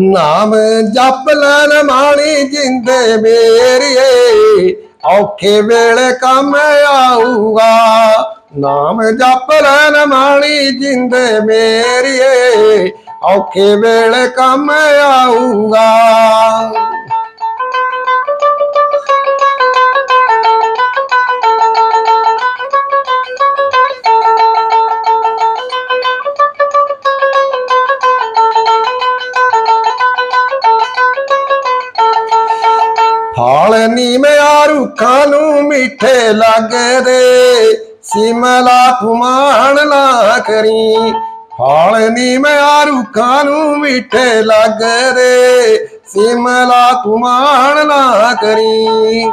ਨਾਮ ਜਪ ਲੈਣ ਮਾਣੀ ਜਿੰਦੇ ਮੇਰੀਏ, ਔਖੇ ਵੇਲੇ ਕੰਮ ਆਊਗਾ। ਨਾਮ ਜਪ ਲੈਣ ਮਾਣੀ ਜਿੰਦੇ ਮੇਰੀਏ, ਔਖੇ ਵੇਲੇ ਕੰਮ ਆਊਗਾ। ਫਲ ਨੀਮਿਆ ਰੁੱਖਾਂ ਨੂੰ ਮਿੱਠੇ ਲੱਗਦੇ? ਸਿਮਲਾ ਤੁਮਾਨ ਨਾ ਕਰੀ। ਫਲ ਨੀਮਿਆ ਰੁੱਖਾਂ ਨੂੰ ਮਿੱਠੇ ਲੱਗਦੇ? ਸਿਮਲਾ ਤੁਮਾਨ ਨਾ ਕਰੀ।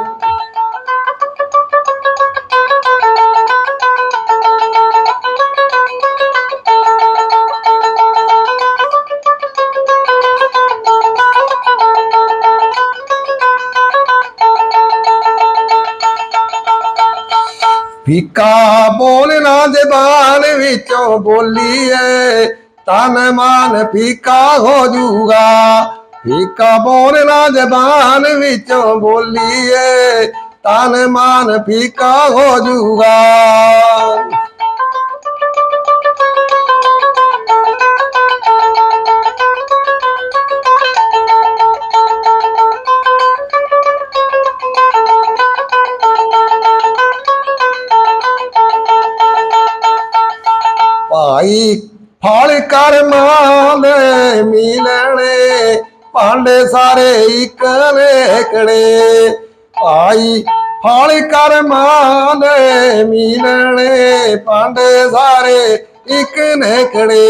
ਫੀਕਾ ਬੋਲਣਾ ਜ਼ਬਾਨ ਵਿੱਚੋਂ ਬੋਲੀਏ, ਤਨ ਮਨ ਫੀਕਾ ਹੋ ਜੂਗਾ। ਫੀਕਾ ਬੋਲਣਾ ਜ਼ਬਾਨ ਵਿੱਚੋਂ ਬੋਲੀਏ, ਤਨ ਮਨ ਫੀਕਾ ਹੋ ਜੂਗਾ। ਭਾਈ, ਫਲ ਕਰ ਮਾਲ, ਮਿਲਣੇ, ਭਾਂਡੇ ਸਾਰੇ ਇੱਕ ਵੇਖਣੇ ਭਾਈ, ਫਲ ਕਰ ਮਾਲ, ਮਿਲਣੇ, ਭਾਂਡੇ ਸਾਰੇ ਇੱਕ ਨੇਕੜੇ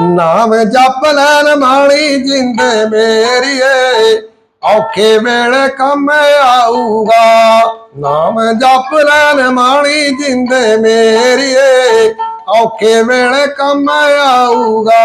ਨਾਮ ਜਪ ਲੈਣ ਮਾਣੀ ਜਿੰਦ ਮੇਰੀਏ, ਔਖੇ ਵੇਲੇ ਕੰਮ ਆਊਗਾ। ਨਾਮ ਜਪ ਲੈਣ ਮਾਣੀ ਜਿੰਦ ਮੇਰੀਏ, ਔਖੇ ਵੇਲੇ ਕੰਮ ਆਊਗਾ।